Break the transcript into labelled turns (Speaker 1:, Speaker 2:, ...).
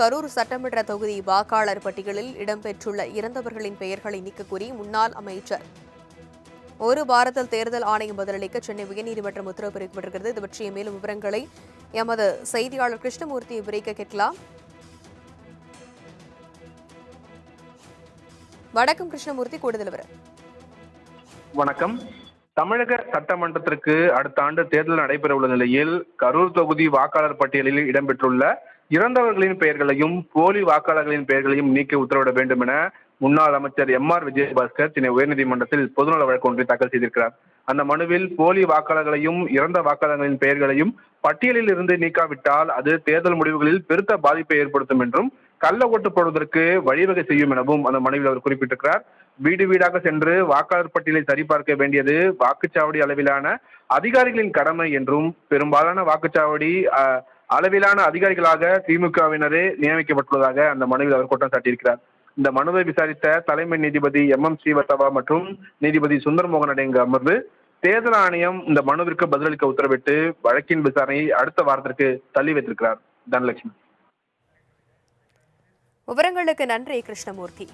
Speaker 1: கரூர் சட்டமன்ற தொகுதி வாக்காளர் பட்டியலில் இடம்பெற்றுள்ள இறந்தவர்களின் பெயர்களை நீக்கக்கோரி முன்னாள் அமைச்சர். ஒரு வாரத்தில் தேர்தல் ஆணையம் பதிலளிக்க சென்னை உயர்நீதிமன்றம் உத்தரவு பிறப்பிட்டிருக்கிறது இது பற்றிய மேலும் விவரங்களை எமது செய்தியாளர் கிருஷ்ணமூர்த்தி விரைக்க கேட்கலாம். வணக்கம் கிருஷ்ணமூர்த்தி கூடுதல் விவரம்.
Speaker 2: வணக்கம். தமிழக சட்டமன்றத்திற்கு அடுத்த ஆண்டு தேர்தல் நடைபெற உள்ள நிலையில் கரூர் தொகுதி வாக்காளர் பட்டியலில் இடம்பெற்றுள்ள இறந்தவர்களின் பெயர்களையும் போலி வாக்காளர்களின் பெயர்களையும் நீக்க உத்தரவிட வேண்டும் என முன்னாள் அமைச்சர் எம் ஆர் விஜயபாஸ்கர் சென்னை உயர்நீதிமன்றத்தில் பொதுநல வழக்கு ஒன்றை தாக்கல் செய்திருக்கிறார். அந்த மனுவில் போலி வாக்காளர்களையும் இறந்த வாக்காளர்களின் பெயர்களையும் பட்டியலில் இருந்து நீக்காவிட்டால் அது தேர்தல் முடிவுகளில் பெருத்த பாதிப்பை ஏற்படுத்தும் என்றும் கள்ள ஓட்டு போடுவதற்கு வழிவகை செய்யும் எனவும் அந்த மனுவில் அவர் குறிப்பிட்டிருக்கிறார். வீடு வீடாக சென்று வாக்காளர் பட்டியலை சரிபார்க்க வேண்டியது வாக்குச்சாவடி அளவிலான அதிகாரிகளின் கடமை என்றும் பெரும்பாலான வாக்குச்சாவடி அளவிலான அதிகாரிகளாக திமுகவினரே நியமிக்கப்பட்டுள்ளதாக அந்த மனுவில் அவர் குற்றம் சாட்டியிருக்கிறார். இந்த மனுவை விசாரித்த தலைமை நீதிபதி எம் எம் ஸ்ரீவத்சவா மற்றும் நீதிபதி சுந்தரமோகன் அடங்கிய அமர்வு தேர்தல் ஆணையம் இந்த மனுவிற்கு பதிலளிக்க உத்தரவிட்டு வழக்கின் விசாரணையை அடுத்த வாரத்திற்கு தள்ளி வைத்திருக்கிறார். தனலட்சுமி.
Speaker 1: விவரங்களுக்கு நன்றி கிருஷ்ணமூர்த்தி.